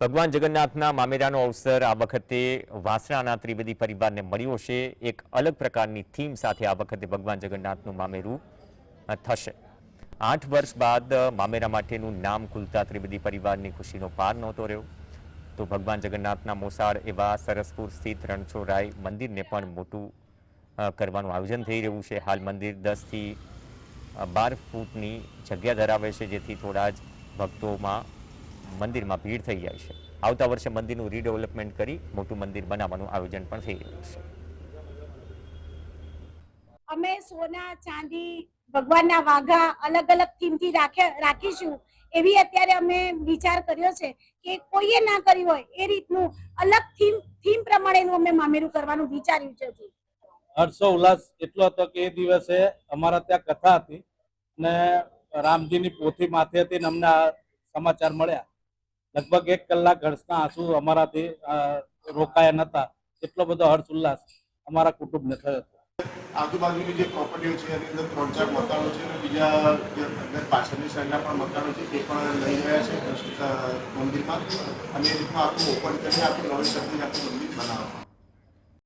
ભગવાન જગન્નાથના મામેરાનો અવસર આ વખતે વાસણાના ત્રિવેદી પરિવારને મળ્યો છે. એક અલગ પ્રકારની થીમ સાથે આ વખતે ભગવાન જગન્નાથનું મામેરું થશે. આઠ વર્ષ બાદ મામેરા માટેનું નામ ખુલતા ત્રિવેદી પરિવારની ખુશીનો પાર નહોતો રહ્યો. તો ભગવાન જગન્નાથના મોસાળ એવા સરસપુર સ્થિત રણછોડરાય મંદિરને પણ મોટું કરવાનું આયોજન થઈ રહ્યું છે. હાલ મંદિર દસથી બાર ફૂટની જગ્યા ધરાવે છે, જેથી થોડા જ ભક્તોમાં મંદિરમાં ભીડ થઈ જાય છે. આવતા વર્ષે મંદિરનું રીડેવલપમેન્ટ કરી મોટું મંદિર બનાવવાનું આયોજન પણ થઈ રહ્યું છે. અમે સોના ચાંદી ભગવાનના વાઘા અલગ અલગ થીમથી રાખીશું. એવી અત્યારે અમે વિચાર કર્યો છે કે કોઈએ ના કર્યું હોય એ રીતનું અલગ થીમ થીમ પ્રમાણેનું અમે મામેરું કરવાનું વિચાર્યું છે હર્ષો ઉલ્લાસ એટલો હતો કે એ દિવસે અમારા ત્યાં કથા હતી ને રામજીની પોથી માથે હતી ને અમને સમાચાર મળ્યા. લગભગ એક કલાક હર્ષના આંસુ અમારાથી રોકાયા નતા. એટલો બધો હર્ષ ઉલ્લાસ અમારા કુટુંબને થયો હતો. આજુબાજુની જે પ્રોપર્ટીઓ છે મકાનો છે બીજા પાછળની સાઈડના પણ મકાનો છે તે પણ લઈ રહ્યા છે મંદિરમાં. અને આખું ઓપન કરીને આખું નવી શક્તિ મંદિર બનાવવામાં